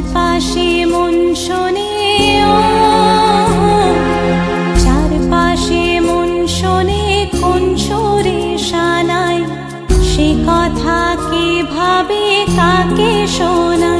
চারপাশে মন শোনে, ও। চারপাশে মন শোনে, কোন সুরে শানাই সে কথা কে ভাবে, কাকে শোনায়?